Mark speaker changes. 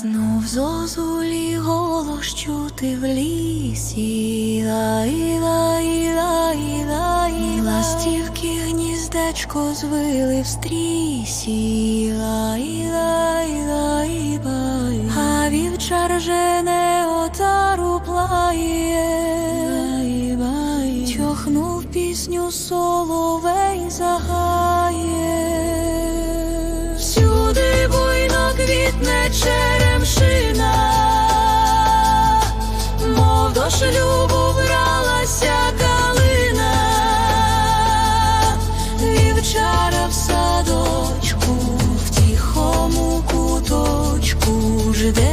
Speaker 1: Знов зозулі голос чути в лісі, лай, лай, лай, лай, ластівки гніздечко звили в стрісі, лай, лай, лай, бай, а вівчар жене отару плає, тьохнув пісню соловей. шлюбу бралася калина, вівчара в садочку, в тихому куточку живе.